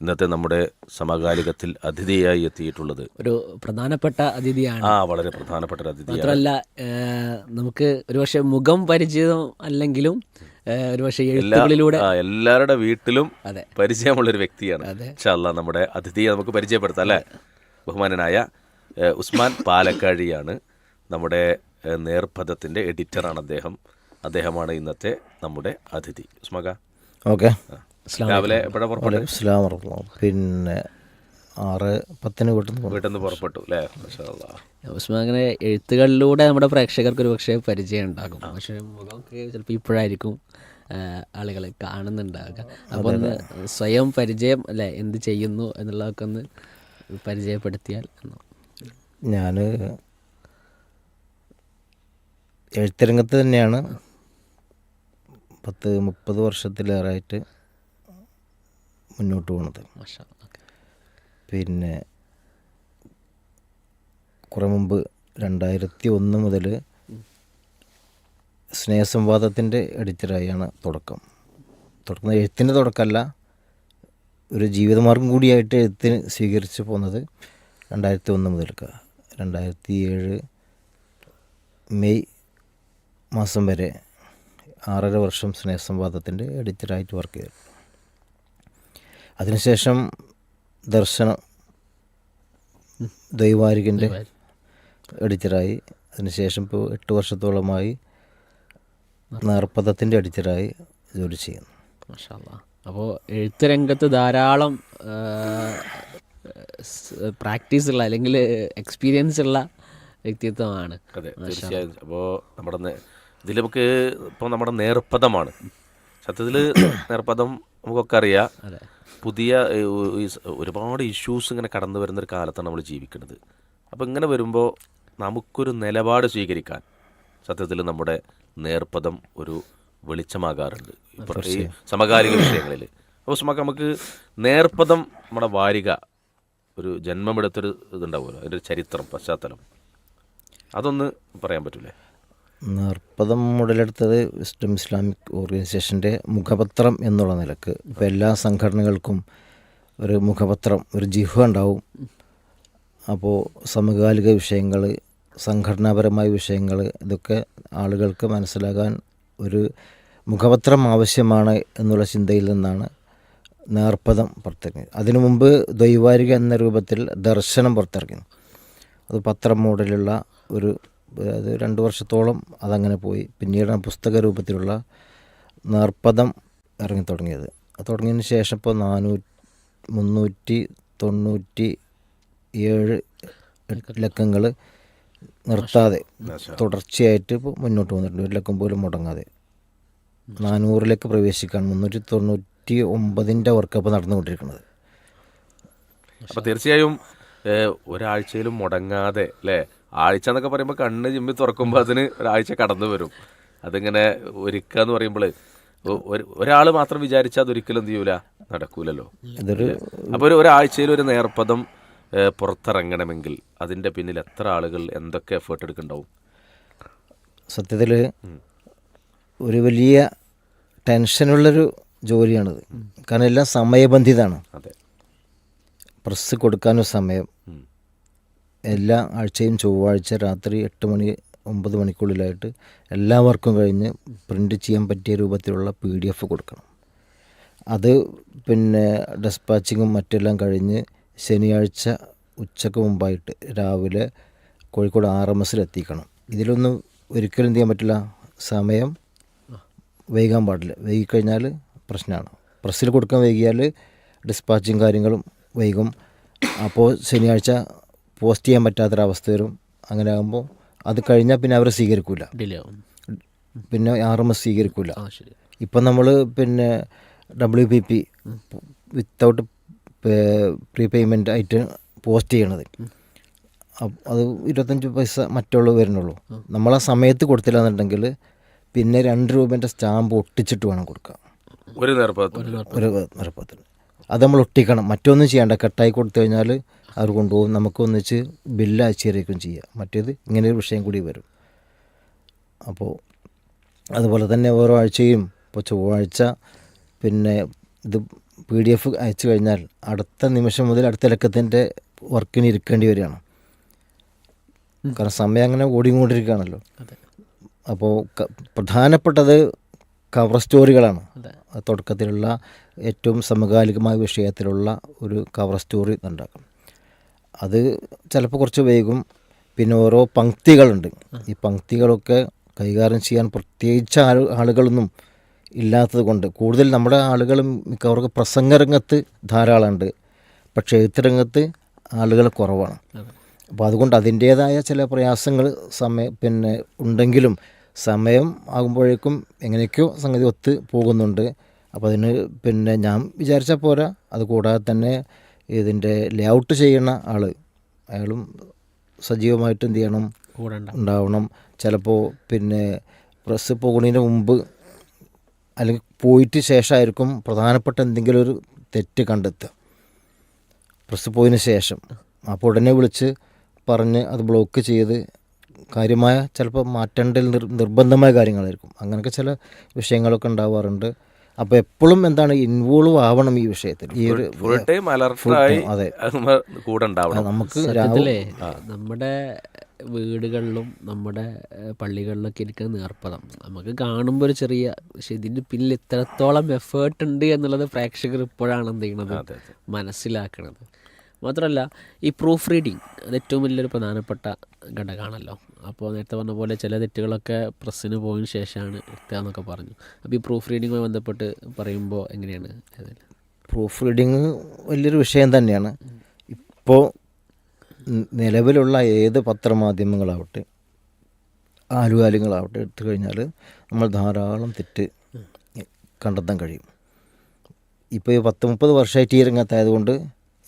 ഇന്നത്തെ നമ്മുടെ സമകാലികത്തിൽ അതിഥിയായി എത്തിയിട്ടുള്ളത്. ഒരു പ്രധാനപ്പെട്ട അതിഥിയാണ്. ആ വളരെ പ്രധാനപ്പെട്ട ഒരു അതിഥി മാത്രമല്ല നമുക്ക് ഒരുപക്ഷെ മുഖം പരിചയം അല്ലെങ്കിലും ഒരുപക്ഷെ എഴുത്തുകളിലൂടെ എല്ലാവരുടെ വീട്ടിലും പരിചയമുള്ള ഒരു വ്യക്തിയാണ്. ഇൻഷാല്ല നമ്മുടെ അതിഥിയെ നമുക്ക് പരിചയപ്പെടുത്താം അല്ലേ? ബഹുമാനനായ ഉസ്മാൻ പാലക്കാഴിയാണ് നമ്മുടെ നേർപഥത്തിന്റെ നേർപഥത്തിന്റെ എഡിറ്ററാണ് അദ്ദേഹം. അദ്ദേഹമാണ് ഇന്നത്തെ നമ്മുടെ അതിഥി. ഉസ്മാക ഓക്കെ. രാവിലെ. പിന്നെ ആറ് പത്തിന് വീട്ടിൽ പുറപ്പെട്ടു. അല്ലേ? അങ്ങനെ എഴുത്തുകളിലൂടെ നമ്മുടെ പ്രേക്ഷകർക്ക് ഒരു പക്ഷേ പരിചയം ഉണ്ടാകും. പക്ഷേ മുഖമൊക്കെ ചിലപ്പോൾ ഇപ്പോഴായിരിക്കും ആളുകൾ കാണുന്നുണ്ടാകുക. അപ്പോൾ ഒന്ന് സ്വയം പരിചയം അല്ലെ എന്ത് ചെയ്യുന്നു എന്നുള്ളതൊക്കെ ഒന്ന് പരിചയപ്പെടുത്തിയാൽ. ഞാൻ എഴുത്തരംഗത്ത് തന്നെയാണ്. പത്ത് മുപ്പത് വർഷത്തിലേറായിട്ട് മുന്നോട്ട് പോകുന്നത്. പിന്നെ കുറേ മുമ്പ് രണ്ടായിരത്തി ഒന്ന് മുതൽ സ്നേഹസംവാദത്തിന്റെ എഡിറ്ററായാണ് തുടക്കം. തുടക്കം എഴുത്തിന്റെ തുടക്കമല്ല ഒരു ജീവിതമാർഗം കൂടിയായിട്ട് എഴുത്തിന് സ്വീകരിച്ചു പോകുന്നത് രണ്ടായിരത്തി ഒന്ന് മുതൽക്ക്. രണ്ടായിരത്തി ഏഴ് മെയ് മാസം വരെ ആറര വർഷം സ്നേഹസംവാദത്തിന്റെ എഡിറ്ററായിട്ട് വർക്ക് ചെയ്തു. അതിനുശേഷം ദർശനം ദൈവാരികന്റെ എഡിറ്ററായി. അതിനുശേഷം ഇപ്പോൾ എട്ട് വർഷത്തോളമായി നേർപ്പദത്തിന്റെ എഡിറ്ററായി ജോലി ചെയ്യുന്നു. മാഷാ അപ്പോൾ എഴുത്ത് രംഗത്ത് ധാരാളം പ്രാക്ടീസ് ഉള്ള അല്ലെങ്കിൽ എക്സ്പീരിയൻസ് ഉള്ള വ്യക്തിത്വമാണ്. അതെ തീർച്ചയായും. അപ്പോൾ നമ്മുടെ ഇതിൽ നമുക്ക് ഇപ്പോൾ നമ്മുടെ നേർപ്പദമാണ്. സത്യത്തിൽ നേർപ്പദം നമുക്കൊക്കെ അറിയാം. അതെ. പുതിയ ഒരുപാട് ഇഷ്യൂസ് ഇങ്ങനെ കടന്നു വരുന്നൊരു കാലത്താണ് നമ്മൾ ജീവിക്കുന്നത്. അപ്പോൾ ഇങ്ങനെ വരുമ്പോൾ നമുക്കൊരു നിലപാട് സ്വീകരിക്കാൻ സത്യത്തിൽ നമ്മുടെ നേർപ്പദം ഒരു വെളിച്ചമാകാറുണ്ട്. ഇപ്പോൾ ഈ സമകാലിക വിഷയങ്ങളിൽ. അപ്പോൾ സുമക്ക് നമുക്ക് നേർപ്പദം നമ്മുടെ വാരിക ഒരു ജന്മമെടുത്തൊരു ഇതുണ്ടാവുമല്ലോ അതിന്റെ ഒരു ചരിത്രം പശ്ചാത്തലം. അതൊന്ന് പറയാൻ പറ്റൂലേ? നേർപ്പദം മുതലെടുത്തത് വിസ്റ്റം ഇസ്ലാമിക് ഓർഗനൈസേഷന്റെ മുഖപത്രം എന്നുള്ള നിലയ്ക്ക്. ഇപ്പോൾ എല്ലാ സംഘടനകൾക്കും ഒരു മുഖപത്രം ഒരു ജിഹ ഉണ്ടാവും. അപ്പോൾ സമകാലിക വിഷയങ്ങൾ സംഘടനാപരമായ വിഷയങ്ങൾ ഇതൊക്കെ ആളുകൾക്ക് മനസ്സിലാകാൻ ഒരു മുഖപത്രം ആവശ്യമാണ് എന്നുള്ള ചിന്തയിൽ നിന്നാണ് നേർപ്പദം പുറത്തിറങ്ങി അതിനു മുമ്പ് ദ്വൈവാരിക എന്ന രൂപത്തിൽ ദർശനം പുറത്തിറങ്ങി. അത് പത്രം മോഡലുള്ള ഒരു അത് രണ്ട് വർഷത്തോളം അതങ്ങനെ പോയി. പിന്നീടാണ് പുസ്തക രൂപത്തിലുള്ള നർപ്പദം ഇറങ്ങി തുടങ്ങിയത് അത് തുടങ്ങിയതിന് ശേഷം ഇപ്പോൾ നാനൂ മുന്നൂറ്റി തൊണ്ണൂറ്റി ഏഴ് ലക്കങ്ങൾ നിർത്താതെ തുടർച്ചയായിട്ട് ഇപ്പോൾ മുന്നോട്ട് വന്നിട്ടുണ്ട്. ഒരു ലക്കം പോലും മുടങ്ങാതെ. നാനൂറിലേക്ക് പ്രവേശിക്കാൻ മുന്നൂറ്റി തൊണ്ണൂറ്റി ഒമ്പതിന്റെ വർക്കപ്പ് നടന്നുകൊണ്ടിരിക്കുന്നത്. അപ്പോൾ തീർച്ചയായും ഒരാഴ്ചയിലും മുടങ്ങാതെ അല്ലേ? ആഴ്ച എന്നൊക്കെ പറയുമ്പോൾ കണ്ണ് ചിമ്മി തുറക്കുമ്പോൾ അതിന് ഒരാഴ്ച കടന്നു വരും. അതിങ്ങനെ ഒരുക്കുക എന്ന് പറയുമ്പോൾ ഒരാൾ മാത്രം വിചാരിച്ചാൽ അതൊരിക്കലും എന്ത് ചെയ്യൂല? നടക്കൂലല്ലോ. അപ്പൊ അപ്പോൾ ഒരു ഒരാഴ്ചയിൽ ഒരു നേർപ്പദം പുറത്തിറങ്ങണമെങ്കിൽ അതിന്റെ പിന്നിൽ എത്ര ആളുകൾ എന്തൊക്കെ എഫേർട്ട് എടുക്കുന്നുണ്ടാവും സത്യത്തിൽ ഒരു വലിയ ടെൻഷനുള്ളൊരു ജോലിയാണിത്. കാരണം എല്ലാം സമയബന്ധിതമാണ് അതെ. പ്രസ് കൊടുക്കാനും സമയം. എല്ലാ ആഴ്ചയും ചൊവ്വാഴ്ച രാത്രി എട്ട് മണി ഒമ്പത് മണിക്കുള്ളിലായിട്ട് എല്ലാവർക്കും കഴിഞ്ഞ് പ്രിന്റ് ചെയ്യാൻ പറ്റിയ രൂപത്തിലുള്ള പി ഡി എഫ് കൊടുക്കണം. അത് പിന്നെ ഡെസ്പാച്ചിങ്ങും മറ്റെല്ലാം കഴിഞ്ഞ് ശനിയാഴ്ച ഉച്ചയ്ക്ക് മുമ്പായിട്ട് രാവിലെ കോഴിക്കോട് ആർ എം എസിൽ എത്തിക്കണം. ഇതിലൊന്നും ഒരിക്കലും എന്ത് ചെയ്യാൻ പറ്റില്ല? സമയം വൈകാൻ പാടില്ല. വൈകിക്കഴിഞ്ഞാൽ പ്രശ്നമാണ്. പ്രസ്സിൽ കൊടുക്കാൻ വൈകിയാൽ ഡിസ്പാച്ചും കാര്യങ്ങളും വൈകും. അപ്പോൾ ശനിയാഴ്ച പോസ്റ്റ് ചെയ്യാൻ പറ്റാത്തൊരവസ്ഥ വരും അങ്ങനെ ആകുമ്പോൾ അത് കഴിഞ്ഞാൽ പിന്നെ അവർ സ്വീകരിക്കില്ല ഡിലേ ആവും പിന്നെ ആർ എം എസ് സ്വീകരിക്കില്ല ആ ശരി. ഇപ്പം നമ്മൾ പിന്നെ W P P without prepayment ആയിട്ട് പോസ്റ്റ് ചെയ്യണത്. അപ്പ- അത് ഇരുപത്തഞ്ച് പൈസ മറ്റുള്ളവർ വരുന്നുള്ളൂ. നമ്മൾ ആ സമയത്ത് കൊടുത്തില്ല എന്നുണ്ടെങ്കിൽ പിന്നെ രണ്ട് രൂപേന്റെ സ്റ്റാമ്പ് ഒട്ടിച്ചിട്ട് വേണം കൊടുക്കാം ഒരു നേർപ്പദത്തിൽ ഒരു നിർപ്പത്തിന് അത് നമ്മൾ ഒട്ടിക്കണം. മറ്റൊന്നും ചെയ്യണ്ട. കട്ടായി കൊടുത്തു കഴിഞ്ഞാൽ അവർ കൊണ്ടുപോകും. നമുക്ക് ഒന്നിച്ച് ബില്ല് അയച്ചുതരികയും ചെയ്യാം. മറ്റേത് ഇങ്ങനെ ഒരു വിഷയം കൂടി വരും. അപ്പോൾ അതുപോലെ തന്നെ ഓരോ ആഴ്ചയും ഇപ്പോൾ ചൊവ്വാഴ്ച പിന്നെ ഇത് പി ഡി എഫ് അയച്ചു കഴിഞ്ഞാൽ അടുത്ത നിമിഷം മുതൽ അടുത്ത ലക്കത്തിന്റെ വർക്കിന് ഇരിക്കേണ്ടി വരികയാണ്. കാരണം സമയം അങ്ങനെ ഓടിക്കൊണ്ടിരിക്കുകയാണല്ലോ. അപ്പോൾ പ്രധാനപ്പെട്ടത് കവർ സ്റ്റോറികളാണ് തുടക്കത്തിലുള്ള ഏറ്റവും സമകാലികമായ വിഷയത്തിലുള്ള ഒരു കവർ സ്റ്റോറി ഉണ്ടാക്കും അത് ചിലപ്പോൾ കുറച്ച് വൈകും. പിന്നെ ഓരോ പങ്ക്തികളുണ്ട്. ഈ പങ്ക്തികളൊക്കെ കൈകാര്യം ചെയ്യാൻ പ്രത്യേകിച്ച് ആളു ആളുകളൊന്നും ഇല്ലാത്തത് കൊണ്ട് കൂടുതൽ നമ്മുടെ ആളുകളും മിക്കവർക്ക് പ്രസംഗരംഗത്ത് ധാരാളമുണ്ട്. പക്ഷേ എഴുത്തുരംഗത്ത് ആളുകൾ കുറവാണ്. അപ്പോൾ അതുകൊണ്ട് അതിന്റേതായ ചില പ്രയാസങ്ങൾ സമയം പിന്നെ ഉണ്ടെങ്കിലും സമയം ആകുമ്പോഴേക്കും എങ്ങനെയൊക്കെയോ സംഗതി ഒത്ത് പോകുന്നുണ്ട്. അപ്പോൾ അതിന് പിന്നെ ഞാൻ വിചാരിച്ചാൽ പോരാ. അത് കൂടാതെ തന്നെ ഇതിന്റെ ലേഔട്ട് ചെയ്യുന്ന ആൾ അയാളും സജീവമായിട്ട് എന്ത് ചെയ്യണം? ഉണ്ടാവണം. ചിലപ്പോൾ പിന്നെ പ്രസ് പോകുന്നതിന് മുമ്പ് അല്ലെങ്കിൽ പോയിട്ട് ശേഷമായിരിക്കും പ്രധാനപ്പെട്ട എന്തെങ്കിലും ഒരു തെറ്റ് കണ്ടെത്തുക. പ്രസ് പോയതിന് ശേഷം. അപ്പോൾ ഉടനെ വിളിച്ച് പറഞ്ഞ് അത് ബ്ലോക്ക് ചെയ്ത് കാര്യമായ ചിലപ്പോൾ മാറ്റേണ്ട നിർ നിർബന്ധമായ കാര്യങ്ങളായിരിക്കും. അങ്ങനെയൊക്കെ ചില വിഷയങ്ങളൊക്കെ ഉണ്ടാവാറുണ്ട്. അപ്പോൾ എപ്പോഴും എന്താണ് ഇൻവോൾവ് ആവണം ഈ വിഷയത്തിൽ. ഈ ഒരു ഫുൾ ടൈം അലർട്ടായി അതെ. കൂടെ ഉണ്ടാവണം. നമുക്ക് നമ്മുടെ വീടുകളിലും നമ്മുടെ പള്ളികളിലൊക്കെ ഇരിക്കുന്ന നേർപ്പതം നമുക്ക് കാണുമ്പോൾ ഒരു ചെറിയ പക്ഷെ ഇതിന്റെ പിന്നിൽ ഇത്രത്തോളം എഫേർട്ട് ഉണ്ട് എന്നുള്ളത് പ്രേക്ഷകർ ഇപ്പോഴാണ് എന്ത് ചെയ്യണത്? മനസ്സിലാക്കണത്. മാത്രമല്ല ഈ പ്രൂഫ് റീഡിങ് അത് ഏറ്റവും വലിയൊരു പ്രധാനപ്പെട്ട ഘടകമാണല്ലോ. അപ്പോൾ നേരത്തെ പറഞ്ഞ പോലെ ചില തെറ്റുകളൊക്കെ പ്രസ്സിന് പോയതിന് ശേഷമാണ് എത്തുക എന്നൊക്കെ പറഞ്ഞു. അപ്പോൾ ഈ പ്രൂഫ് റീഡിങ്ങുമായി ബന്ധപ്പെട്ട് പറയുമ്പോൾ എങ്ങനെയാണ് പ്രൂഫ് റീഡിങ് വലിയൊരു വിഷയം തന്നെയാണ്. ഇപ്പോൾ നിലവിലുള്ള ഏത് പത്രമാധ്യമങ്ങളാവട്ടെ ആനുകാലികളാവട്ടെ എടുത്തു കഴിഞ്ഞാൽ നമ്മൾ ധാരാളം തെറ്റ് കണ്ടെത്താൻ കഴിയും. ഇപ്പോൾ ഈ പത്ത് മുപ്പത് വർഷമായിട്ട് ഈ രംഗത്തായതുകൊണ്ട്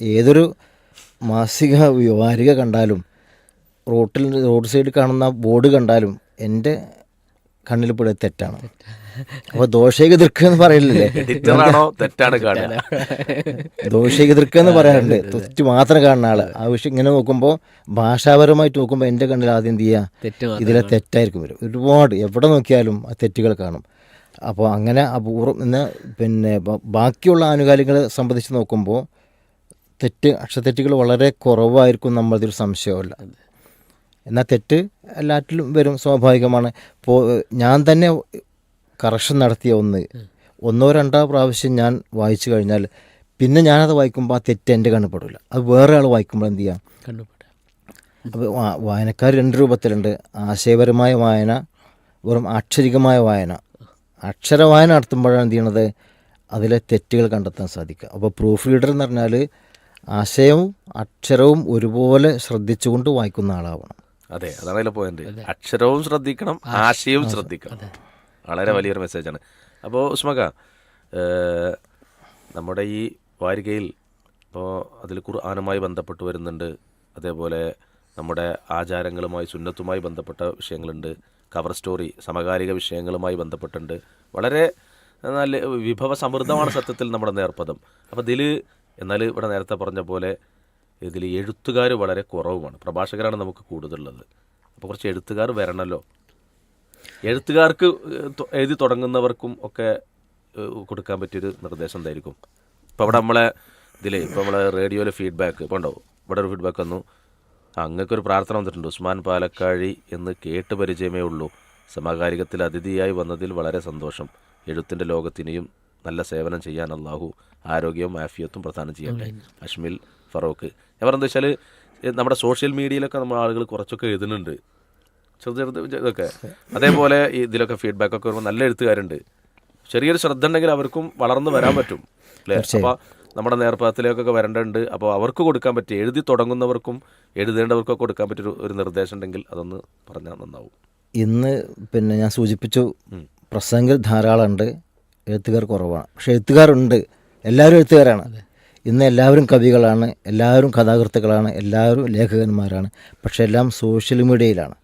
ഏതൊരു മാസിക വാരിക കണ്ടാലും റോട്ടിൽ റോഡ് സൈഡിൽ കാണുന്ന ബോർഡ് കണ്ടാലും എന്റെ കണ്ണിൽ പെടുക തെറ്റാണ്. അപ്പൊ ദോഷേക ദൃക്ക് എന്ന് പറയില്ലേ എഡിറ്ററാണോ തെറ്റാണ് ദോഷിക ദൃക്ക് എന്ന് പറയാറുണ്ട്. തെറ്റ് മാത്രം കാണുന്ന ആൾ. ആവശ്യം ഇങ്ങനെ നോക്കുമ്പോൾ ഭാഷാപരമായിട്ട് നോക്കുമ്പോൾ എന്റെ കണ്ണിൽ ആദ്യം എന്ത് ചെയ്യുക? ഇതിലെ തെറ്റായിരിക്കും വരും. ഒരുപാട് എവിടെ നോക്കിയാലും ആ തെറ്റുകൾ കാണും. അപ്പോൾ അങ്ങനെ അപൂർവം പിന്നെ ബാക്കിയുള്ള ആനുകാലികളെ സംബന്ധിച്ച് നോക്കുമ്പോൾ തെറ്റ് അക്ഷരത്തെറ്റുകൾ വളരെ കുറവായിരിക്കും നമ്മളതൊരു സംശയമല്ല എന്നാൽ തെറ്റ് എല്ലാറ്റിലും വരും സ്വാഭാവികമാണ്. ഇപ്പോൾ ഞാൻ തന്നെ കറക്ഷൻ നടത്തിയ ഒന്ന്. ഒന്നോ രണ്ടോ പ്രാവശ്യം ഞാൻ വായിച്ചു കഴിഞ്ഞാൽ പിന്നെ ഞാനത് വായിക്കുമ്പോൾ ആ തെറ്റ് എന്റെ കണ്ണുപെടില്ല അത് വേറെ ആൾ വായിക്കുമ്പോൾ എന്ത് ചെയ്യാം? അപ്പോൾ വായനക്കാർ രണ്ട് രൂപത്തിലുണ്ട്. ആശയപരമായ വായന വെറും ആക്ഷരികമായ വായന. അക്ഷര വായന നടത്തുമ്പോഴാണ് എന്ത് ചെയ്യണത്? അതിലെ തെറ്റുകൾ കണ്ടെത്താൻ സാധിക്കുക. അപ്പോൾ പ്രൂഫ് റീഡർ എന്ന് പറഞ്ഞാൽ ആശയവും അക്ഷരവും ഒരുപോലെ ശ്രദ്ധിച്ചുകൊണ്ട് വായിക്കുന്ന ആളാവണം. അതെ അതാണ് അതിലെ പോയിന്റ് അക്ഷരവും ശ്രദ്ധിക്കണം ആശയവും ശ്രദ്ധിക്കണം. വളരെ വലിയൊരു മെസ്സേജാണ് അപ്പോൾ ഉസ്മക നമ്മുടെ ഈ വാരികയിൽ ഇപ്പോൾ അതിൽ ഖുർആാനുമായി ബന്ധപ്പെട്ട് വരുന്നുണ്ട്. അതേപോലെ നമ്മുടെ ആചാരങ്ങളുമായി സുന്നത്തുമായി ബന്ധപ്പെട്ട വിഷയങ്ങളുണ്ട്. കവർ സ്റ്റോറി സമകാലിക വിഷയങ്ങളുമായി ബന്ധപ്പെട്ടുണ്ട്. വളരെ നല്ല വിഭവ സമൃദ്ധമാണ് സത്യത്തിൽ നമ്മുടെ നേർപ്പദം അപ്പോൾ ഇതിൽ എന്നാൽ ഇവിടെ നേരത്തെ പറഞ്ഞ പോലെ ഇതിൽ എഴുത്തുകാർ വളരെ കുറവുമാണ്. പ്രഭാഷകരാണ് നമുക്ക് കൂടുതലുള്ളത്. അപ്പോൾ കുറച്ച് എഴുത്തുകാർ വരണമല്ലോ എഴുത്തുകാർക്ക് എഴുതി തുടങ്ങുന്നവർക്കും ഒക്കെ കൊടുക്കാൻ പറ്റിയൊരു നിർദ്ദേശം എന്തായിരിക്കും? ഇപ്പോൾ ഇവിടെ നമ്മളെ ഇതിലേ ഇപ്പോൾ നമ്മളെ റേഡിയോയിലെ ഫീഡ്ബാക്ക് ഇപ്പോൾ ഉണ്ടോ? ഇവിടെ ഒരു ഫീഡ്ബാക്ക് വന്നു. അങ്ങക്കൊരു പ്രാർത്ഥന വന്നിട്ടുണ്ട്. ഉസ്മാൻ പാലക്കാഴി എന്ന് കേട്ട് പരിചയമേ ഉള്ളൂ. സമകാലികത്തിൽ അതിഥിയായി വന്നതിൽ വളരെ സന്തോഷം. എഴുത്തിന്റെ ലോകത്തിനെയും നല്ല സേവനം ചെയ്യാൻ അള്ളാഹു ആരോഗ്യവും ആഫിയത്തും പ്രദാനം ചെയ്യട്ടെ. അഷ്മിൽ ഫറോക്ക് ഞാൻ പറഞ്ഞത് വെച്ചാൽ നമ്മുടെ സോഷ്യൽ മീഡിയയിലൊക്കെ നമ്മൾ ആളുകൾ കുറച്ചൊക്കെ എഴുതുന്നുണ്ട്. ചെറു ചെറുത് ഇതൊക്കെ. അതേപോലെ ഇതിലൊക്കെ ഫീഡ്ബാക്ക് ഒക്കെ വരുമ്പോൾ നല്ല എഴുത്തുകാരുണ്ട്. ചെറിയൊരു ശ്രദ്ധ ഉണ്ടെങ്കിൽ അവർക്കും വളർന്നു വരാൻ പറ്റും. അല്ലേ? അപ്പോൾ നമ്മുടെ നേർപ്പത്തിലേക്കൊക്കെ വരേണ്ടതുണ്ട്. അപ്പോൾ അവർക്ക് കൊടുക്കാൻ പറ്റിയ എഴുതി തുടങ്ങുന്നവർക്കും എഴുതേണ്ടവർക്കൊക്കെ കൊടുക്കാൻ പറ്റിയൊരു ഒരു നിർദ്ദേശം ഉണ്ടെങ്കിൽ അതൊന്ന് പറഞ്ഞാൽ നന്നാവും. ഇന്ന് പിന്നെ ഞാൻ സൂചിപ്പിച്ചു പ്രസംഗർ ധാരാളമുണ്ട്. എഴുത്തുകാർ കുറവാണ്. പക്ഷേ എഴുത്തുകാരുണ്ട്. എല്ലാവരും എഴുത്തുകാരാണ്. ഇന്ന് എല്ലാവരും കവികളാണ്. എല്ലാവരും കഥാകൃത്തുക്കളാണ്. എല്ലാവരും ലേഖകന്മാരാണ്. പക്ഷെ എല്ലാം സോഷ്യൽ മീഡിയയിലാണ്.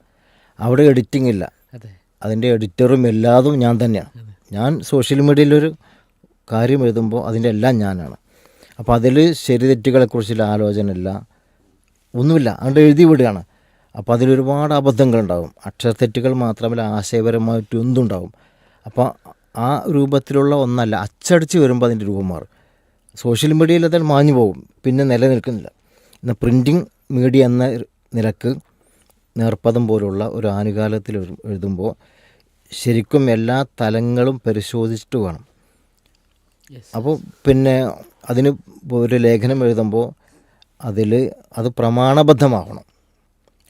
അവിടെ എഡിറ്റിംഗ് ഇല്ല. അതെ. അതിന്റെ എഡിറ്ററും എല്ലാതും ഞാൻ തന്നെയാണ്. ഞാൻ സോഷ്യൽ മീഡിയയിലൊരു കാര്യം എഴുതുമ്പോൾ അതിന്റെ എല്ലാം ഞാനാണ്. അപ്പോൾ അതിൽ ശരി തെറ്റുകളെക്കുറിച്ചുള്ള ആലോചന ഇല്ല ഒന്നുമില്ല. അതുകൊണ്ട് എഴുതി വിടുകയാണ്. അപ്പോൾ അതിലൊരുപാട് അബദ്ധങ്ങളുണ്ടാവും അക്ഷരത്തെറ്റുകൾ മാത്രമല്ല ആശയപരമായിട്ട് എന്തുണ്ടാവും അപ്പോൾ ആ രൂപത്തിലുള്ള ഒന്നല്ല അച്ചടിച്ച് വരുമ്പോൾ അതിന്റെ രൂപം മാറും. സോഷ്യൽ മീഡിയയിൽ അത് മാഞ്ഞു പോകും പിന്നെ നിലനിൽക്കുന്നില്ല. എന്നാൽ പ്രിന്റിങ് മീഡിയ എന്ന നിലയ്ക്ക് നേർപ്പദം പോലുള്ള ഒരു ആനുകാലത്തിൽ എഴുതുമ്പോൾ ശരിക്കും എല്ലാ തലങ്ങളും പരിശോധിച്ചിട്ട് വേണം. അപ്പോൾ പിന്നെ അതിന് ഒരു ലേഖനം എഴുതുമ്പോൾ അതിൽ അത് പ്രമാണബദ്ധമാവണം.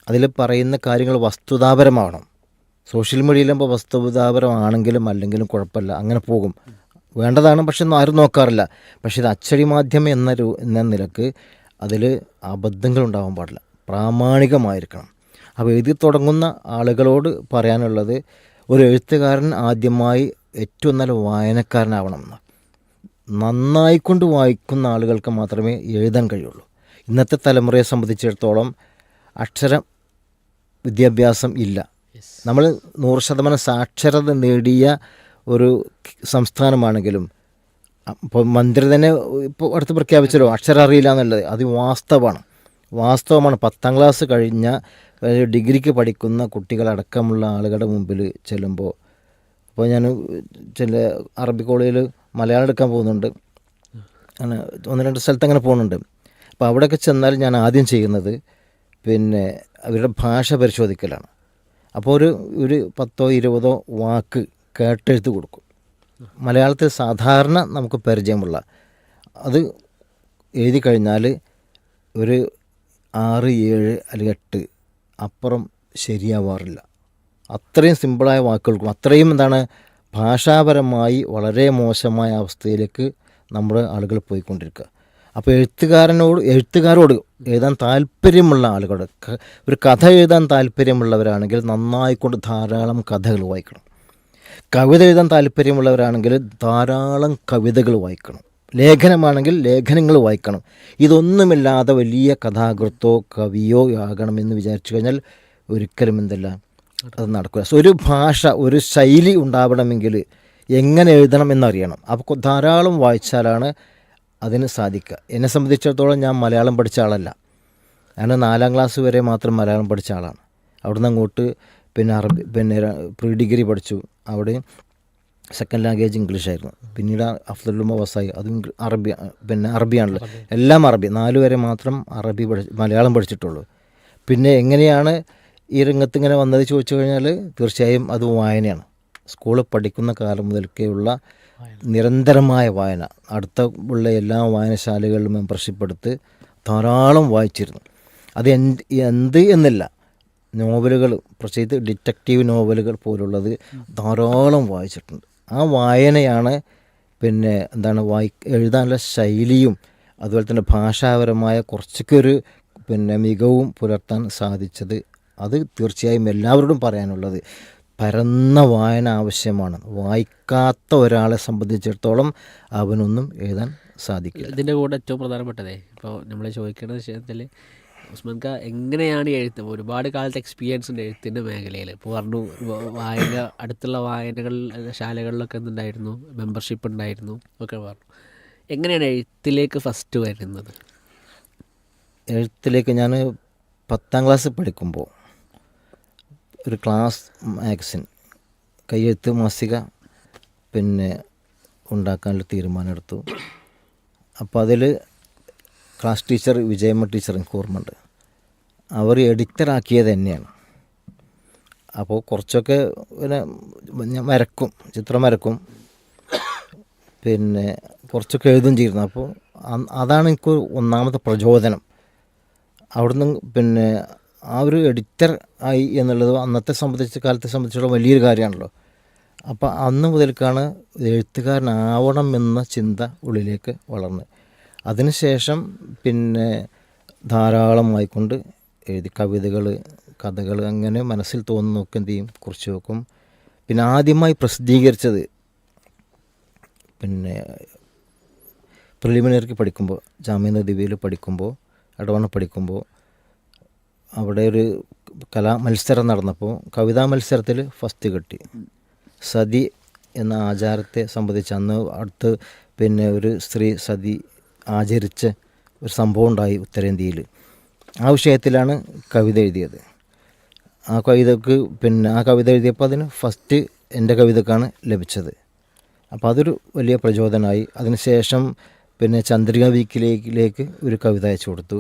അതിൽ പറയുന്ന കാര്യങ്ങൾ വസ്തുതാപരമാവണം. സോഷ്യൽ മീഡിയയിലാകുമ്പോൾ വസ്തുതാപരമാണെങ്കിലും അല്ലെങ്കിലും കുഴപ്പമില്ല. അങ്ങനെ പോകും. വേണ്ടതാണ് പക്ഷെ ഒന്നും ആരും നോക്കാറില്ല. പക്ഷേ ഇത് അച്ചടി മാധ്യമം എന്ന രൂ എന്ന നിലയ്ക്ക് അതിൽ അബദ്ധങ്ങൾ ഉണ്ടാവാൻ പാടില്ല. പ്രാമാണികമായിരിക്കണം. അപ്പോൾ എഴുതി തുടങ്ങുന്ന ആളുകളോട് പറയാനുള്ളത് ഒരു എഴുത്തുകാരൻ ആദ്യമായി ഏറ്റവും നല്ല വായനക്കാരനാവണം എന്ന്. നന്നായിക്കൊണ്ട് വായിക്കുന്ന ആളുകൾക്ക് മാത്രമേ എഴുതാൻ കഴിയുള്ളൂ. ഇന്നത്തെ തലമുറയെ സംബന്ധിച്ചിടത്തോളം അക്ഷരം വിദ്യാഭ്യാസം ഇല്ല. നമ്മൾ നൂറ് ശതമാനം സാക്ഷരത നേടിയ ഒരു സംസ്ഥാനമാണെങ്കിലും ഇപ്പോൾ മന്ത്രി തന്നെ ഇപ്പോൾ അടുത്ത് പ്രഖ്യാപിച്ചല്ലോ അക്ഷരം അറിയില്ല എന്നുള്ളത് അത് വാസ്തവമാണ്. വാസ്തവമാണ്. പത്താം ക്ലാസ് കഴിഞ്ഞ ഡിഗ്രിക്ക് പഠിക്കുന്ന കുട്ടികളടക്കമുള്ള ആളുകളുടെ മുമ്പിൽ ചെല്ലുമ്പോൾ അപ്പോൾ ഞാൻ ചില അറബി കോളേജിൽ മലയാളം എടുക്കാൻ പോകുന്നുണ്ട്. അങ്ങനെ ഒന്ന് രണ്ട് സ്ഥലത്ത് അങ്ങനെ പോകുന്നുണ്ട്. അപ്പോൾ അവിടെയൊക്കെ ചെന്നാൽ ഞാൻ ആദ്യം ചെയ്യുന്നത് പിന്നെ അവരുടെ ഭാഷ പരിശോധിക്കലാണ്. അപ്പോൾ ഒരു ഒരു പത്തോ ഇരുപതോ വാക്ക് കേട്ടെഴുത്ത് കൊടുക്കും. മലയാളത്തിൽ സാധാരണ നമുക്ക് പരിചയമുള്ള അത് എഴുതി കഴിഞ്ഞാൽ ഒരു ആറ് ഏഴ് അല്ലെങ്കിൽ എട്ട് അപ്പുറം ശരിയാവാറില്ല. അത്രയും സിമ്പിളായ വാക്കുകൾക്കും അത്രയും എന്താണ് ഭാഷാപരമായി വളരെ മോശമായ അവസ്ഥയിലേക്ക് നമ്മുടെ ആളുകൾ പോയിക്കൊണ്ടിരിക്കുക. അപ്പോൾ എഴുത്തുകാരനോട് എഴുത്തുകാരോട് എഴുതാൻ താല്പര്യമുള്ള ആളുകൾ ഒരു കഥ എഴുതാൻ താല്പര്യമുള്ളവരാണെങ്കിൽ നന്നായിക്കൊണ്ട് ധാരാളം കഥകൾ വായിക്കണം. കവിത എഴുതാൻ താല്പര്യമുള്ളവരാണെങ്കിൽ ധാരാളം കവിതകൾ വായിക്കണം. ലേഖനമാണെങ്കിൽ ലേഖനങ്ങൾ വായിക്കണം. ഇതൊന്നുമില്ലാതെ വലിയ കഥാകൃത്തോ കവിയോ ആകണമെന്ന് വിചാരിച്ചു കഴിഞ്ഞാൽ ഒരിക്കലും എന്തല്ല. അത് നടക്കില്ല ഒരു ഭാഷ ഒരു ശൈലി ഉണ്ടാവണമെങ്കിൽ എങ്ങനെ എഴുതണം എന്നറിയണം. അപ്പോൾ ധാരാളം വായിച്ചാലാണ് അതിന് സാധിക്കുക. എന്നെ സംബന്ധിച്ചിടത്തോളം ഞാൻ മലയാളം പഠിച്ച ആളല്ല. ഞാൻ നാലാം ക്ലാസ് വരെ മാത്രം മലയാളം പഠിച്ച ആളാണ്. അവിടുന്ന് അങ്ങോട്ട് പിന്നെ അറബി പിന്നെ പ്രീ ഡിഗ്രി പഠിച്ചു. അവിടെ സെക്കൻഡ് ലാംഗ്വേജ് ഇംഗ്ലീഷ് ആയിരുന്നു. പിന്നീട് അഫ്ദുല്ലുമ വസായി അതും അറബി പിന്നെ അറബിയാണല്ലോ എല്ലാം അറബി. നാല് വരെ മാത്രം അറബി പഠി മലയാളം പഠിച്ചിട്ടുള്ളൂ. പിന്നെ എങ്ങനെയാണ് ഈ രംഗത്ത് ഇങ്ങനെ വന്നത് ചോദിച്ചു കഴിഞ്ഞാൽ തീർച്ചയായും അത് വായനയാണ്. സ്കൂളിൽ പഠിക്കുന്ന കാലം മുതൽക്കേയുള്ള നിരന്തരമായ വായന. അടുത്ത ഉള്ള എല്ലാ വായനശാലകളിലും മെമ്പർഷിപ്പ് എടുത്ത് ധാരാളം വായിച്ചിരുന്നു. അത് എന്ത് എന്ത് എന്നില്ല നോവലുകൾ പ്രത്യേകിച്ച് ഡിറ്റക്റ്റീവ് നോവലുകൾ പോലുള്ളത് ധാരാളം വായിച്ചിട്ടുണ്ട്. ആ വായനയാണ് പിന്നെ എന്താണ് വായി എഴുതാനുള്ള ശൈലിയും അതുപോലെ തന്നെ ഭാഷാപരമായ കുറച്ചൊക്കെ ഒരു പിന്നെ മികവും പുലർത്താൻ സാധിച്ചത്. അത് തീർച്ചയായും എല്ലാവരോടും പറയാനുള്ളത്. പരന്ന വായന ആവശ്യമാണ്. വായിക്കാത്ത ഒരാളെ സംബന്ധിച്ചിടത്തോളം അവനൊന്നും എഴുതാൻ സാധിക്കില്ല. ഇതിന്റെ കൂടെ ഏറ്റവും പ്രധാനപ്പെട്ടതേ ഇപ്പോൾ നമ്മൾ ചോദിക്കുന്ന വിഷയത്തിൽ ഉസ്മാൻ ഖാ എങ്ങനെയാണ് എഴുത്ത്? ഒരുപാട് കാലത്തെ എക്സ്പീരിയൻസ് ഉണ്ട് എഴുത്തിന്റെ മേഖലയിൽ ഇപ്പോൾ പറഞ്ഞു വായന അടുത്തുള്ള വായനകൾ ശാലകളിലൊക്കെ എന്തുണ്ടായിരുന്നു? മെമ്പർഷിപ്പ് ഉണ്ടായിരുന്നു ഒക്കെ പറഞ്ഞു. എങ്ങനെയാണ് എഴുത്തിലേക്ക് ഫസ്റ്റ് വരുന്നത്? എഴുത്തിലേക്ക് ഞാൻ പത്താം ക്ലാസ് പഠിക്കുമ്പോൾ ഒരു ക്ലാസ് മാഗസിൻ കയ്യെഴുത്ത് മാസിക പിന്നെ ഉണ്ടാക്കാനുള്ള തീരുമാനമെടുത്തു. അപ്പോൾ അതിൽ ക്ലാസ് ടീച്ചർ വിജയമ്മ ടീച്ചർ എനിക്ക് ഓർമ്മയുണ്ട്. അവർ എഡിറ്ററാക്കിയത് തന്നെയാണ്. അപ്പോൾ കുറച്ചൊക്കെ പിന്നെ ഞാൻ വരക്കും ചിത്രം വരക്കും. പിന്നെ കുറച്ചൊക്കെ എഴുതും ചെയ്യുന്നു അപ്പോൾ അതാണ് എനിക്ക് ഒന്നാമത്തെ പ്രചോദനം. അവിടുന്ന് പിന്നെ ആ ഒരു എഡിറ്റർ ആയി എന്നുള്ളത് അന്നത്തെ സംബന്ധിച്ച കാലത്തെ സംബന്ധിച്ചിടത്തോളം വലിയൊരു കാര്യമാണല്ലോ. അപ്പോൾ അന്ന് മുതൽക്കാണ് എഴുത്തുകാരനാവണം എന്ന ചിന്ത ഉള്ളിലേക്ക് വളർന്നത് അതിനുശേഷം പിന്നെ ധാരാളമായിക്കൊണ്ട് എഴുതി കവിതകൾ കഥകൾ അങ്ങനെ മനസ്സിൽ തോന്നുന്നൊക്കെ എന്ത് ചെയ്യും? കുറിച്ച് വെക്കും. പിന്നെ ആദ്യമായി പ്രസിദ്ധീകരിച്ചത് പിന്നെ പ്രിലിമിനറിക്ക് പഠിക്കുമ്പോൾ ജാമ്യ നദിവയിൽ പഠിക്കുമ്പോൾ അടവണ പഠിക്കുമ്പോൾ അവിടെ ഒരു കലാ മത്സരം നടന്നപ്പോൾ കവിതാ മത്സരത്തിൽ ഫസ്റ്റ് കിട്ടി. സതി എന്ന ആചാരത്തെ സംബന്ധിച്ച് അന്ന് അടുത്ത് പിന്നെ ഒരു സ്ത്രീ സതി ആചരിച്ച ഒരു സംഭവം ഉണ്ടായി ഉത്തരേന്ത്യയിൽ. ആ വിഷയത്തിലാണ് കവിത എഴുതിയത്. ആ കവിതക്ക് പിന്നെ ആ കവിത എഴുതിയപ്പോൾ അതിന് ഫസ്റ്റ് എന്റെ കവിതക്കാണ് ലഭിച്ചത്. അപ്പോൾ അതൊരു വലിയ പ്രചോദനമായി. അതിനുശേഷം പിന്നെ ചന്ദ്രിക വീക്കിലേക്ക് ഒരു കവിത അയച്ചു കൊടുത്തു.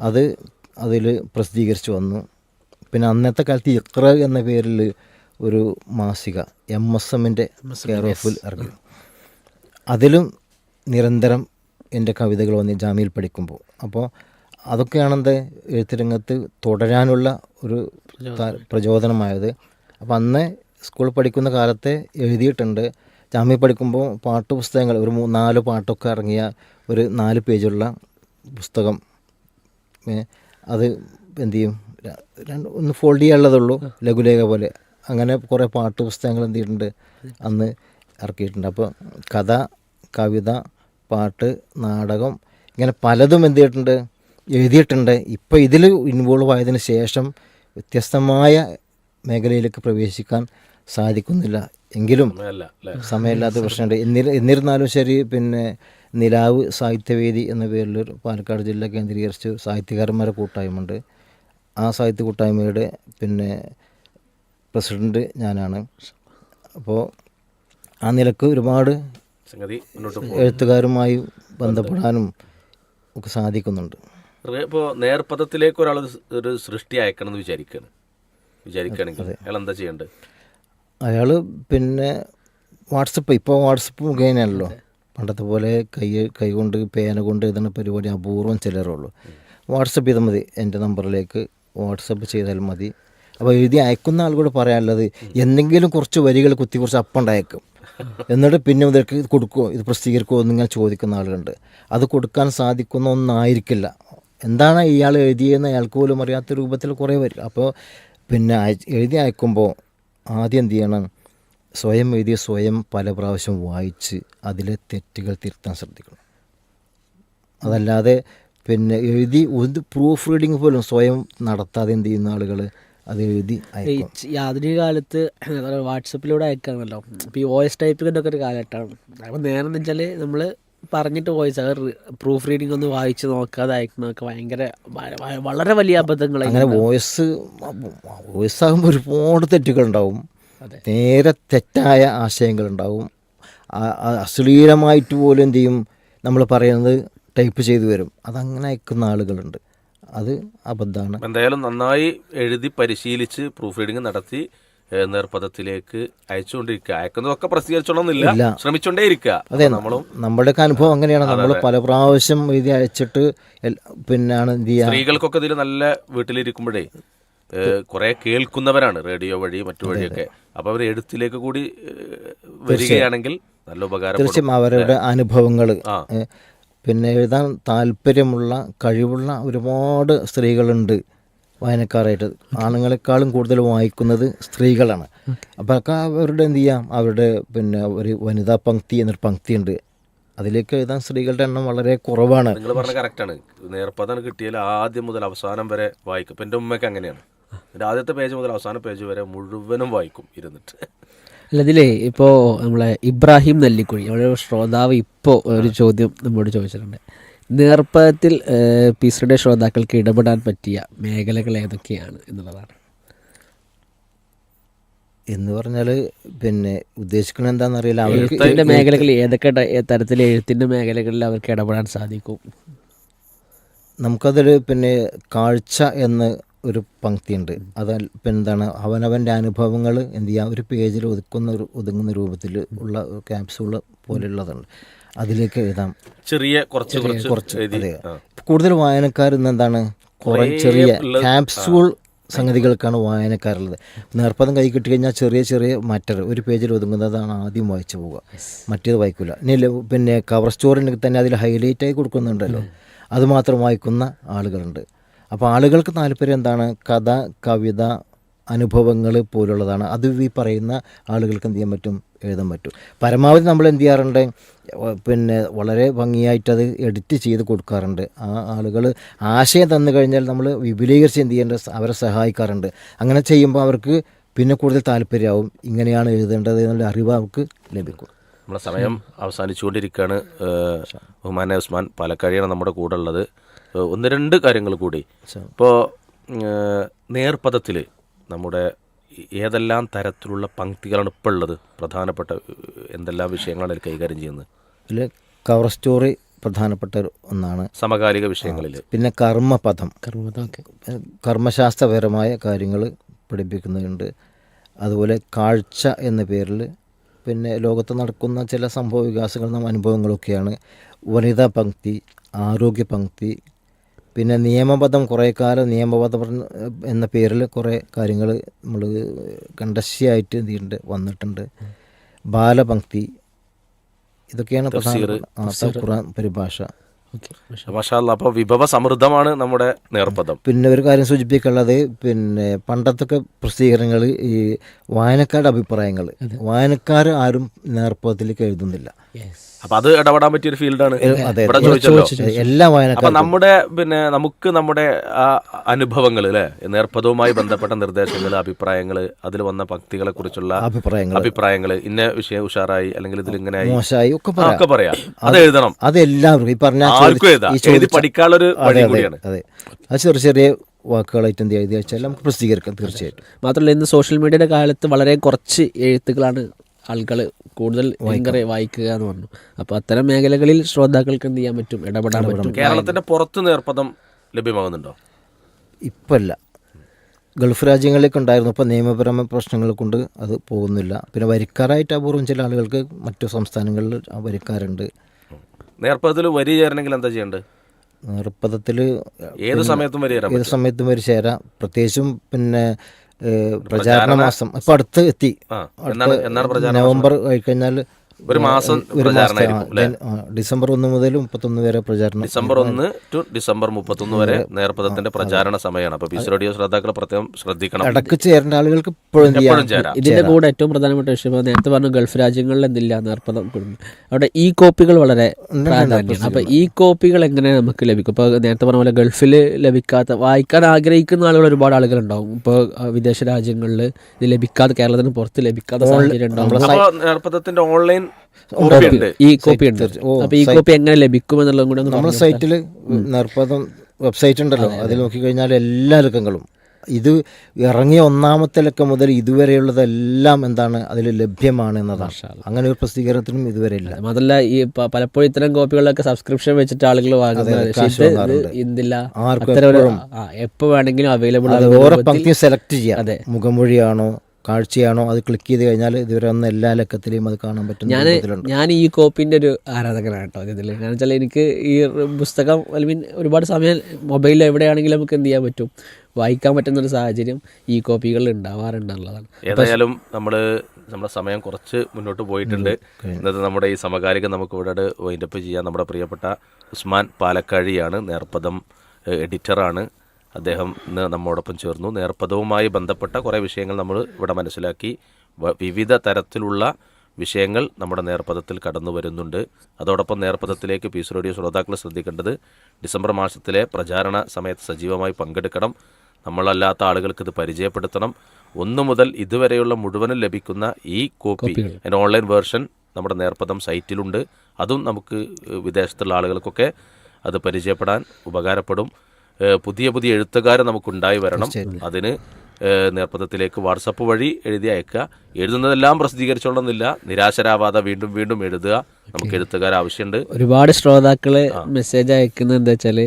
അത് അതിൽ പ്രസിദ്ധീകരിച്ച് വന്നു. പിന്നെ അന്നത്തെ കാലത്ത് ഇക്ര എന്ന പേരിൽ ഒരു മാസിക എം എസ് എമ്മിന്റെ കെയർ ഓഫിൽ ഇറങ്ങി. അതിലും നിരന്തരം എന്റെ കവിതകൾ വന്ന് ജാമ്യയിൽ പഠിക്കുമ്പോൾ. അപ്പോൾ അതൊക്കെയാണ് എന്റെ എഴുത്തിരംഗത്ത് തുടരാനുള്ള ഒരു പ്രചോദനമായത്. അപ്പോൾ അന്ന് സ്കൂൾ പഠിക്കുന്ന കാലത്തെ എഴുതിയിട്ടുണ്ട്. ജാമ്യ പഠിക്കുമ്പോൾ പാട്ട് പുസ്തകങ്ങൾ ഒരു മൂ നാല് പാട്ടൊക്കെ ഇറങ്ങിയ ഒരു നാല് പേജുള്ള പുസ്തകം അത് എന്ത് ചെയ്യും? രണ്ട് ഒന്ന് ഫോൾഡ് ചെയ്യാനുള്ളതുള്ളൂ. ലഘുലേഖ പോലെ. അങ്ങനെ കുറേ പാട്ട് പുസ്തകങ്ങൾ എന്ത് ചെയ്തിട്ടുണ്ട്? അന്ന് ഇറക്കിയിട്ടുണ്ട്. അപ്പോൾ കഥ കവിത പാട്ട് നാടകം ഇങ്ങനെ പലതും എന്ത് ചെയ്തിട്ടുണ്ട്? എഴുതിയിട്ടുണ്ട്. ഇപ്പോൾ ഇതിൽ ഇൻവോൾവ് ആയതിനു ശേഷം വ്യത്യസ്തമായ മേഖലയിലേക്ക് പ്രവേശിക്കാൻ സാധിക്കുന്നില്ല. എങ്കിലും സമയമില്ലാത്ത പ്രശ്നമുണ്ട്. എന്നി എന്നിരുന്നാലും ശരി പിന്നെ നിലാവ് സാഹിത്യവേദി എന്ന പേരിൽ പാലക്കാട് ജില്ല കേന്ദ്രീകരിച്ച് സാഹിത്യകാരന്മാരെ കൂട്ടായ്മയുണ്ട്. ആ സാഹിത്യ കൂട്ടായ്മയുടെ പിന്നെ പ്രസിഡന്റ് ഞാനാണ്. അപ്പോൾ ആ നിലയ്ക്ക് ഒരുപാട് എഴുത്തുകാരുമായി ബന്ധപ്പെടാനും ഒക്കെ സാധിക്കുന്നുണ്ട്. ഇപ്പോൾ നേർപഥത്തിലേക്ക് ഒരാൾ ഒരു സൃഷ്ടി അയക്കണം എന്ന് വിചാരിക്കുകയാണ് വിചാരിക്കുകയാണെങ്കിൽ അയാൾ എന്താ ചെയ്യേണ്ടത്? അയാൾ പിന്നെ വാട്സപ്പ് ഇപ്പോൾ വാട്സപ്പ് മുഖേനയാണല്ലോ പണ്ടത്തെ പോലെ കൈ കൈ കൊണ്ട് പേന കൊണ്ട് എഴുതുന്ന പരിപാടി അപൂർവം ചിലരുള്ളൂ. വാട്സപ്പ് ചെയ്താൽ മതി എന്റെ നമ്പറിലേക്ക് വാട്സപ്പ് ചെയ്താൽ മതി. അപ്പോൾ എഴുതി അയക്കുന്ന ആളുകൂടെ പറയാനുള്ളത് എന്തെങ്കിലും കുറച്ച് വരികൾ കുത്തി കുറച്ച് അപ്പുണ്ടായേക്കും എന്നിട്ട് പിന്നെ ഇത് കൊടുക്കുമോ ഇത് പ്രസിദ്ധീകരിക്കുമോ എന്നിങ്ങനെ ചോദിക്കുന്ന ആളുകളുണ്ട്. അത് കൊടുക്കാൻ സാധിക്കുന്ന ഒന്നായിരിക്കില്ല. എന്താണ് ഇയാൾ എഴുതിയെന്ന് അയാൾക്ക് പോലും അറിയാത്ത രൂപത്തിൽ കുറേ വരും അപ്പോൾ പിന്നെ എഴുതി അയക്കുമ്പോൾ ആദ്യം എന്ത് ചെയ്യണം? സ്വയം എഴുതിയ സ്വയം പല പ്രാവശ്യം വായിച്ച് അതിലെ തെറ്റുകൾ തിരുത്താൻ ശ്രദ്ധിക്കണം. അതല്ലാതെ പിന്നെ എഴുതി ഒരു പ്രൂഫ് റീഡിങ് പോലും സ്വയം നടത്താതെ എന്ത് ചെയ്യുന്ന ആളുകൾ അത് എഴുതി ആധുനിക കാലത്ത് വാട്സപ്പിലൂടെ അയക്കാണല്ലോ ഇപ്പോൾ ഈ വോയിസ് ടൈപ്പിങ്ങിന്റെ ഒക്കെ ഒരു കാലഘട്ടമാണ്. അപ്പോൾ നേരെ എന്ന് വെച്ചാൽ നമ്മൾ പറഞ്ഞിട്ട് വോയിസ് സാർ പ്രൂഫ് റീഡിംഗ് ഒന്ന് വായിച്ച് നോക്കാതെ അയക്കണമൊക്കെ ഭയങ്കര വളരെ വലിയ അബദ്ധങ്ങൾ അങ്ങനെ വോയിസ് വോയിസ് ആകുമ്പോൾ ഒരുപാട് തെറ്റുകളുണ്ടാവും. നേരെ തെറ്റായ ആശയങ്ങളുണ്ടാവും അശ്ലീലമായിട്ട് പോലും എന്ത് ചെയ്യും? നമ്മൾ പറയുന്നത് ടൈപ്പ് ചെയ്തു വരും. അതങ്ങനെ അയക്കുന്ന ആളുകളുണ്ട്. അത് അബദ്ധമാണ്. എന്തായാലും നന്നായി എഴുതി പരിശീലിച്ച് പ്രൂഫ് റീഡിംഗ് നടത്തി ഏഹ്, നേർപ്പദത്തിലേക്ക് അയച്ചുകൊണ്ടിരിക്കുക. അയക്കുന്നതൊക്കെ പ്രസിദ്ധീകരിച്ചോളന്നില്ല ശ്രമിച്ചോണ്ടേ ഇരിക്കുക അതെ നമ്മളും നമ്മളുടെയൊക്കെ അനുഭവം അങ്ങനെയാണ്. നമ്മൾ പല പ്രാവശ്യം ഇത് അയച്ചിട്ട് പിന്നാണ് സ്ത്രീകൾക്കൊക്കെ ഇതിൽ നല്ല വീട്ടിലിരിക്കുമ്പോഴേ കുറെ കേൾക്കുന്നവരാണ് റേഡിയോ വഴി മറ്റു വഴിയൊക്കെ. അപ്പൊ അവർ എഴുത്തിലേക്ക് കൂടി വരികയാണെങ്കിൽ നല്ല ഉപകാരം തീർച്ചയായും അവരുടെ അനുഭവങ്ങൾ പിന്നെ എഴുതാൻ താല്പര്യമുള്ള കഴിവുള്ള ഒരുപാട് സ്ത്രീകളുണ്ട്. വായനക്കാരായിട്ട് ആണുങ്ങളെക്കാളും കൂടുതൽ വായിക്കുന്നത് സ്ത്രീകളാണ്. അപ്പോൾ ഒക്കെ അവരുടെ എന്ത് ചെയ്യാം? അവരുടെ പിന്നെ ഒരു വനിതാ പങ്ക്തി എന്നൊരു പങ്ക്തി ഉണ്ട്. അതിലേക്ക് എഴുതാൻ സ്ത്രീകളുടെ എണ്ണം വളരെ കുറവാണ്. നിങ്ങൾ പറഞ്ഞ കറക്റ്റാണ് നേർപ്പതാണ് കിട്ടിയാൽ ആദ്യം മുതൽ അവസാനം വരെ വായിക്കും. ഇപ്പം എന്റെ ഉമ്മയ്ക്ക് അങ്ങനെയാണ്. എന്റെ ആദ്യത്തെ പേജ് മുതൽ അവസാന പേജ് വരെ മുഴുവനും വായിക്കും ഇരുന്നിട്ട്. അല്ല ഇതിലേ ഇപ്പോൾ നമ്മളെ ഇബ്രാഹിം നെല്ലിക്കുഴി അവിടെ ഒരു ശ്രോതാവ് ഇപ്പോൾ ഒരു ചോദ്യം നമ്മോട് ചോദിച്ചിട്ടുണ്ട്. നേർപ്പത്തിൽ സിയുടെ ശ്രോതാക്കൾക്ക് ഇടപെടാൻ പറ്റിയ മേഖലകൾ ഏതൊക്കെയാണ് എന്നുള്ളതാണ്. എന്ന് പറഞ്ഞാൽ പിന്നെ ഉദ്ദേശിക്കുന്നത് എന്താണെന്നറിയില്ല അവർക്ക് എഴുത്തിന്റെ മേഖലകൾ ഏതൊക്കെ തരത്തിൽ എഴുത്തിന്റെ മേഖലകളിൽ അവർക്ക് ഇടപെടാൻ സാധിക്കും? നമുക്കതൊരു പിന്നെ കാഴ്ച എന്ന് ഒരു പങ്ക്തിയുണ്ട്. അത് പിന്നെന്താണ് അവനവന്റെ അനുഭവങ്ങൾ എന്ത് ചെയ്യുക ഒരു പേജിൽ ഒതുക്കുന്ന ഒരു ഒതുങ്ങുന്ന രൂപത്തിൽ ഉള്ള ക്യാപ്സൂൾ പോലെയുള്ളതുണ്ട്. അതിലേക്ക് എഴുതാം. ചെറിയ കുറച്ച് കുറച്ച് അതെ. കൂടുതൽ വായനക്കാർ ഇന്ന് എന്താണ്? കുറേ ചെറിയ ക്യാപ്സൂൾ സംഗതികൾക്കാണ് വായനക്കാരുള്ളത്. നേർപ്പതം കൈ കിട്ടി കഴിഞ്ഞാൽ ചെറിയ ചെറിയ മറ്റർ ഒരു പേജിൽ ഒതുങ്ങുന്നതാണ് ആദ്യം വായിച്ചു പോവുക. മറ്റേത് വായിക്കില്ല ഇനി പിന്നെ കവർ സ്റ്റോറിന് തന്നെ അതിൽ ഹൈലൈറ്റ് ആയി കൊടുക്കുന്നുണ്ടല്ലോ. അതുമാത്രം വായിക്കുന്ന ആളുകളുണ്ട്. അപ്പോൾ ആളുകൾക്ക് താല്പര്യം എന്താണ്? കഥ കവിത അനുഭവങ്ങൾ പോലുള്ളതാണ്. അത് ഈ പറയുന്ന ആളുകൾക്ക് എന്ത് ചെയ്യാൻ പറ്റും? എഴുതാൻ പറ്റും. പരമാവധി നമ്മൾ എന്ത് ചെയ്യാറുണ്ട് പിന്നെ വളരെ ഭംഗിയായിട്ട് അത് എഡിറ്റ് ചെയ്ത് കൊടുക്കാറുണ്ട്. ആ ആളുകൾ ആശയം തന്നു കഴിഞ്ഞാൽ നമ്മൾ വിപുലീകരിച്ച് എന്ത് ചെയ്യേണ്ട അവരെ സഹായിക്കാറുണ്ട്. അങ്ങനെ ചെയ്യുമ്പോൾ അവർക്ക് പിന്നെ കൂടുതൽ താല്പര്യമാവും. ഇങ്ങനെയാണ് എഴുതേണ്ടത് എന്നുള്ള അറിവ് അവർക്ക് ലഭിക്കും. നമ്മുടെ സമയം അവസാനിച്ചുകൊണ്ടിരിക്കുകയാണ്. ബഹുമാന ഉസ്മാൻ പാലക്കാടിയാണ് നമ്മുടെ കൂടെ ഉള്ളത്. ഒന്ന് രണ്ട് കാര്യങ്ങൾ കൂടി. ഇപ്പോൾ നേർപഥത്തിൽ നമ്മുടെ ഏതെല്ലാം തരത്തിലുള്ള പങ്ക്തികളാണ് ഇപ്പോൾ ഉള്ളത്? പ്രധാനപ്പെട്ട എന്തെല്ലാം വിഷയങ്ങളാണ് അതിൽ കൈകാര്യം ചെയ്യുന്നത്? അതിൽ കവർ സ്റ്റോറി പ്രധാനപ്പെട്ട ഒന്നാണ്. സമകാലിക വിഷയങ്ങളിൽ പിന്നെ കർമ്മപഥം. കർമ്മപഥം കർമ്മശാസ്ത്രപരമായ കാര്യങ്ങൾ പഠിപ്പിക്കുന്നുണ്ട്. അതുപോലെ കാഴ്ച എന്ന പേരിൽ പിന്നെ ലോകത്ത് നടക്കുന്ന ചില സംഭവ വികാസങ്ങളും അനുഭവങ്ങളൊക്കെയാണ് വനിതാ പങ്ക്തി ആരോഗ്യ പങ്ക്തി പിന്നെ നിയമപദം കുറേ കാലം നിയമപദം എന്ന പേരിൽ കുറേ കാര്യങ്ങൾ നമ്മൾ കണ്ടശ്യായിട്ട് എന്തുണ്ട് വന്നിട്ടുണ്ട്. ബാലപങ്ക്തി ഇതൊക്കെയാണ് പ്രധാന ഖുർആൻ പരിഭാഷ. അപ്പോൾ വിഭവ സമൃദ്ധമാണ് നമ്മുടെ നേർപദം. പിന്നെ ഒരു കാര്യം സൂചിപ്പിക്കാനുള്ളത് പിന്നെ പണ്ടത്തൊക്കെ പ്രസിദ്ധീകരണങ്ങൾ ഈ വായനക്കാരുടെ അഭിപ്രായങ്ങൾ. വായനക്കാർ ആരും നേർപദത്തിലേക്ക് എഴുതുന്നില്ല. അപ്പൊ അത് ഇടപെടാൻ പറ്റിയ ഒരു ഫീൽഡാണ്. ഇവിടെ ചോദിച്ചല്ലോ. എല്ലാ അപ്പൊ നമ്മുടെ പിന്നെ നമുക്ക് നമ്മുടെ ആ അനുഭവങ്ങൾ അല്ലെ നേർപ്പതവുമായി ബന്ധപ്പെട്ട നിർദ്ദേശങ്ങൾ അഭിപ്രായങ്ങൾ അതിൽ വന്ന പക്തികളെ കുറിച്ചുള്ള അഭിപ്രായങ്ങൾ അഭിപ്രായങ്ങൾ ഇന്ന വിഷയം ഉഷാറായി അല്ലെങ്കിൽ ഇതിൽ ഇങ്ങനെ ആയി. മോശമായി ഒക്കെ പറയാം. അത് എഴുതണം. അതെല്ലാവർക്കും ഈ പറഞ്ഞ ആർക്കും എഴുതാം. പഠിക്കാനുള്ള ഒരു വഴി അതെ കൂടിയാണ്. അതെ. അത് ചെറിയ ചെറിയ വാക്കുകളായിട്ട് എന്ത് എഴുതി വെച്ചാൽ നമുക്ക് പ്രസിദ്ധീകരിക്കാം തീർച്ചയായിട്ടും. മാത്രമല്ല ഇന്ന് സോഷ്യൽ മീഡിയയുടെ കാലത്ത് വളരെ കുറച്ച് എഴുത്തുകളാണ് ആളുകൾ കൂടുതൽ ഭയങ്കര വായിക്കുക എന്ന് പറഞ്ഞു. അപ്പോൾ അത്തരം മേഖലകളിൽ ശ്രോതാക്കൾക്ക് എന്ത് ചെയ്യാൻ പറ്റും? ഇടപെടാൻ പറ്റും. കേരളത്തിന്റെ പുറത്ത് നേർപ്പദം ലഭ്യമാകുന്നുണ്ടോ? ഇപ്പല്ല. ഗൾഫ് രാജ്യങ്ങളിലേക്ക് ഉണ്ടായിരുന്നു. ഇപ്പോൾ നിയമപരമായ പ്രശ്നങ്ങൾ കൊണ്ട് അത് പോകുന്നില്ല. പിന്നെ വരിക്കാരായിട്ട് അപൂർവം ചില ആളുകൾക്ക് മറ്റു സംസ്ഥാനങ്ങളിൽ വരിക്കാരുണ്ട്. നേർപ്പദത്തിൽ വരി ചേരണമെങ്കിൽ എന്താ ചെയ്യേണ്ടത്? നേർപ്പദത്തിൽ ഏത് സമയത്തും വരി ഏത് സമയത്തും വരി ചേരാം. പ്രത്യേകിച്ചും പിന്നെ പ്രചാരണ മാസം. ഇപ്പൊ അടുത്ത് എത്തി. നവംബർ കഴിഞ്ഞാൽ ഒരു മാസം ഡിസംബർ ഒന്ന് മുതൽ മുപ്പത്തൊന്ന് വരെ പ്രചാരണം ഡിസംബർ ഒന്ന് ടു ഡിസംബർ മുപ്പത്തൊന്ന് വരെ നേർപ്പദത്തിന്റെ പ്രചാരണ സമയമാണ് അപ്പൊ പിസിഡിയോ റേഡിയോ ശ്രോതാക്കൾ പ്രത്യേകം ശ്രദ്ധിക്കണം ഇടയ്ക്ക് ചേരേണ്ട ആളുകൾക്ക് ഇതിന്റെ കൂടെ ഏറ്റവും പ്രധാനപ്പെട്ട വിഷയം നേരത്തെ പറഞ്ഞു ഗൾഫ് രാജ്യങ്ങളിൽ എന്തില്ല നേർപ്പദം കൊടുക്കും അവിടെ ഈ കോപ്പികൾ വളരെ പ്രാധാന്യമാണ് അപ്പൊ ഈ കോപ്പികൾ എങ്ങനെ നമുക്ക് ലഭിക്കും ഇപ്പൊ നേരത്തെ പറഞ്ഞ പോലെ ഗൾഫിൽ ലഭിക്കാത്ത വായിക്കാൻ ആഗ്രഹിക്കുന്ന ആളുകൾ ഒരുപാട് ആളുകൾ ഉണ്ടാവും ഇപ്പൊ വിദേശ രാജ്യങ്ങളിൽ ഇത് ലഭിക്കാതെ കേരളത്തിന് പുറത്ത് ലഭിക്കാത്ത സാഹചര്യം ഉണ്ടാവും നേർപ്പദത്തിന്റെ ഓൺലൈൻ ഈ കോപ്പി ഉണ്ട്. അപ്പൊ ഈ കോപ്പി എങ്ങനെ ലഭിക്കും എന്നുള്ളതും കൂടെ നമ്മുടെ സൈറ്റിൽ നിർബന്ധം വെബ്സൈറ്റ് ഉണ്ടല്ലോ. അതിൽ നോക്കിക്കഴിഞ്ഞാൽ എല്ലാ ലക്കങ്ങളും ഇത് ഇറങ്ങിയ ഒന്നാമത്തെ ലക്കം മുതൽ ഇതുവരെയുള്ളതെല്ലാം എന്താണ് അതിൽ ലഭ്യമാണ് എന്നതാണ്. അങ്ങനെ ഒരു പ്രസിദ്ധീകരണത്തിനും ഇതുവരെ ഇല്ല. അതല്ല ഈ പലപ്പോഴും ഇത്തരം കോപ്പികളൊക്കെ സബ്സ്ക്രിപ്ഷൻ വെച്ചിട്ട് ആളുകൾ വാങ്ങുന്നത് എപ്പോ എപ്പോൾ വേണമെങ്കിലും അവൈലബിൾ അത് ഓരോ പങ്ക്തി സെലക്ട് ചെയ്യാം അതെ. മുഖമൊഴിയാണോ കാഴ്ചയാണോ അത് ക്ലിക്ക് ചെയ്ത് കഴിഞ്ഞാൽ ഇതുവരെ വന്ന എല്ലാ ലക്കത്തിലെയും അത് കാണാൻ പറ്റും ഞാൻ ഞാൻ ഈ കോപ്പിന്റെ ഒരു ആരാധകനാണ് കേട്ടോ ഇതിൽ. കാരണം വെച്ചാൽ എനിക്ക് ഈ പുസ്തകം ഐ മീൻ ഒരുപാട് സമയം മൊബൈലിൽ എവിടെയാണെങ്കിലും നമുക്ക് എന്ത് ചെയ്യാൻ പറ്റും? വായിക്കാൻ പറ്റുന്ന ഒരു സാഹചര്യം ഈ കോപ്പികളിൽ ഉണ്ടാവാറുണ്ടെന്നുള്ളതാണ്. ഏതായാലും നമ്മൾ നമ്മുടെ സമയം കുറച്ച് മുന്നോട്ട് പോയിട്ടുണ്ട്. ഇന്നത്തെ നമ്മുടെ ഈ സമകാലികം നമുക്ക് ഇവിടെ വൈൻഡപ്പ് ചെയ്യാൻ നമ്മുടെ പ്രിയപ്പെട്ട ഉസ്മാൻ പാലക്കാഴിയാണ് നേർപ്പദം എഡിറ്ററാണ് അദ്ദേഹം ഇന്ന് നമ്മോടൊപ്പം ചേർന്നു. നേർപ്പദവുമായി ബന്ധപ്പെട്ട കുറേ വിഷയങ്ങൾ നമ്മൾ ഇവിടെ മനസ്സിലാക്കി. വിവിധ തരത്തിലുള്ള വിഷയങ്ങൾ നമ്മുടെ നേർപ്പദത്തിൽ കടന്നു വരുന്നുണ്ട്. അതോടൊപ്പം നേർപ്പദത്തിലേക്ക് പീസ് റേഡിയോ ശ്രോതാക്കൾ ശ്രദ്ധിക്കേണ്ടത് ഡിസംബർ മാസത്തിലെ പ്രചാരണ സമയത്ത് സജീവമായി പങ്കെടുക്കണം. നമ്മളല്ലാത്ത ആളുകൾക്ക് ഇത് പരിചയപ്പെടുത്തണം. ഒന്നു മുതൽ ഇതുവരെയുള്ള മുഴുവനും ലഭിക്കുന്ന ഈ കോപ്പി അതിന്റെ ഓൺലൈൻ വേർഷൻ നമ്മുടെ നേർപ്പദം സൈറ്റിലുണ്ട്. അതും നമുക്ക് വിദേശത്തുള്ള ആളുകൾക്കൊക്കെ അത് പരിചയപ്പെടാൻ ഉപകാരപ്പെടും. പുതിയ പുതിയ എഴുത്തുകാരെ നമുക്കുണ്ടായി വരണം. അതിന് ഏഹ്, നേർപ്പദത്തിലേക്ക് വാട്സപ്പ് വഴി എഴുതി അയക്കുക. എഴുതുന്നതെല്ലാം പ്രസിദ്ധീകരിച്ചോളന്നില്ല നിരാശരാവാതെ വീണ്ടും വീണ്ടും എഴുതുക. നമുക്ക് എഴുത്തുകാർ ആവശ്യമുണ്ട്. ഒരുപാട് ശ്രോതാക്കൾ മെസ്സേജ് അയക്കുന്നത് എന്താ വെച്ചാൽ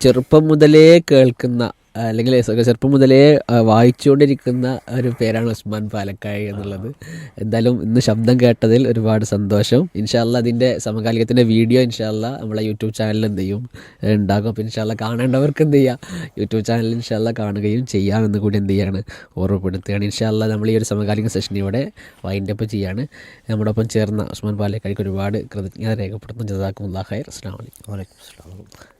ചെറുപ്പം മുതലേ കേൾക്കുന്ന അല്ലെങ്കിൽ ചെറുപ്പം മുതലേ വായിച്ചുകൊണ്ടിരിക്കുന്ന ഒരു പേരാണ് ഉസ്മാൻ പാലക്കായി എന്നുള്ളത്. എന്തായാലും ഇന്ന് ശബ്ദം കേട്ടതിൽ ഒരുപാട് സന്തോഷം. ഇൻഷാല്ല അതിന്റെ സമകാലികത്തിന്റെ വീഡിയോ ഇൻഷാല്ല നമ്മളെ യൂട്യൂബ് ചാനലിൽ എന്ത് ചെയ്യും? ഉണ്ടാകും. അപ്പോൾ ഇൻഷാല്ല കാണേണ്ടവർക്ക് എന്ത് ചെയ്യാം? യൂട്യൂബ് ചാനലിൽ ഇൻഷാല്ല കാണുകയും ചെയ്യാമെന്ന് കൂടി എന്ത് ചെയ്യാണ്? ഓർമ്മപ്പെടുത്തുകയാണ്. ഇൻഷാല്ല നമ്മൾ ഈ ഒരു സമകാലിക സെഷൻ ഇവിടെ വൈൻഡപ്പ് ചെയ്യാണ്. നമ്മുടെ ഒപ്പം ചേർന്ന ഉസ്മാൻ പാലക്കായ്ക്ക് ഒരുപാട് കൃതജ്ഞത രേഖപ്പെടുത്തുന്നു. ജസാക്കും ഖൈർ. അസ്സാം വലൈക്കും വലൈക്കും.